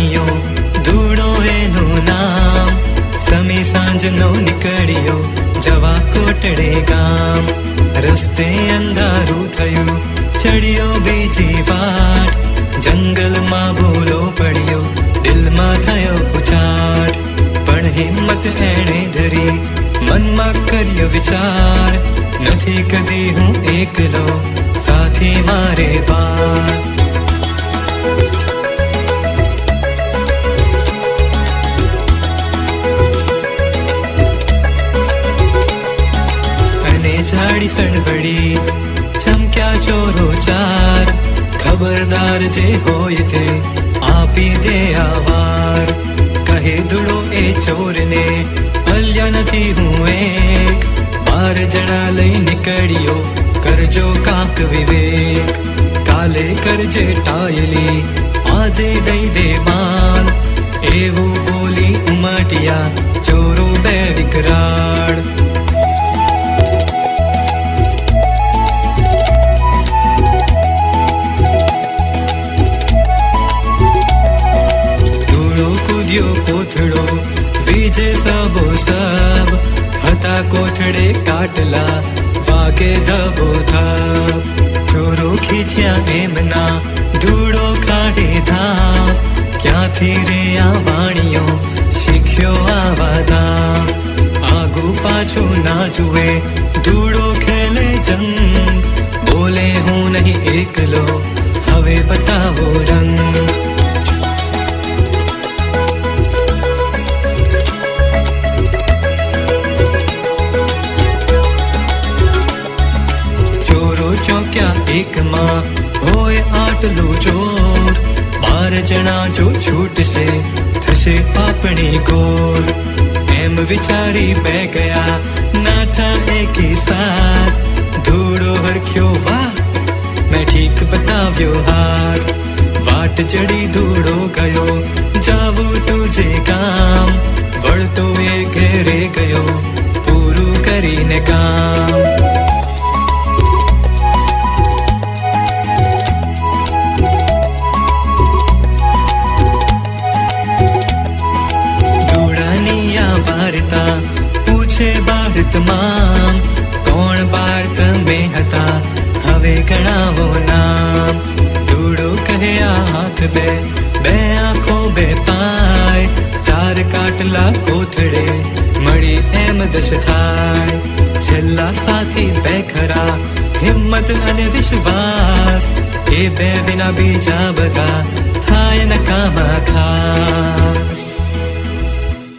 પાણીયો ધૂળો એનું નામ સમી સાંજનો નીકળ્યો. જવા કોટડે ગામ રસ્તે અંધારું થયું. ચડ્યો બીજી વાટ, જંગલમાં ભૂલો પડ્યો. દિલમાં થયો ઉચાટ પણ હિંમત એણે ધરી. મનમાં કર્યો વિચાર, નથી કદી હું એકલો. સાથી મારે પાર જાડી સળવડી ચમક્યા ચોરો ચાર ખબરદાર જે હોય તે આપી દે આવાર કહે ધૂળો એ ચોરને અલ્યા નથી હું એક બાર જણા લઈ નીકળ્યો કરજો કાક વિવેક કાલે કરજે ટાયલી આજે દઈ દે માન એવું બોલી ઉમટિયા ચોરો બે વિકરાળ ધૂળો કોથળો. વીજે સબો સબ, હતા કોથળે કાટલા, વાગે ધબો ધબ ચોરો ખીચ્યા એમના ધૂળો કાઢે ધાવ ક્યાંથી રે આ વાણીઓ, શીખ્યો આવા ધામ આગુ પાછું ના જુએ, ધૂળો ખેલે જંગ. બોલે હું નહીં એકલો ચોક્યા એકમાં હોય આટલું ચોર બાર જણા જો છૂટશે થશે આપણી ગોર એમ વિચારી બે ગયા નાઠા એકી સાથ ધૂળો હરખ્યો વાહ મેં ઠીક બતાવ્યો હાથ વાટ ચડી ધૂળો ગયો જાવું તુજે કામ વળતો એ ઘેરે ગયો પૂરું કરીને કામ આ વાર્તા પૂછે ભારતમાં, કોણ બાળ તમે હતા, હવે ગણાવો નામ. ધૂળો કહે હાથ બે બે આંખો બે પાય, ચાર કાટલા કોથળે મળી એમ દશ થાય. છેલ્લા સાથી બે ખરા, હિંમત અને વિશ્વાસ, એ બે વિના બીજા બધા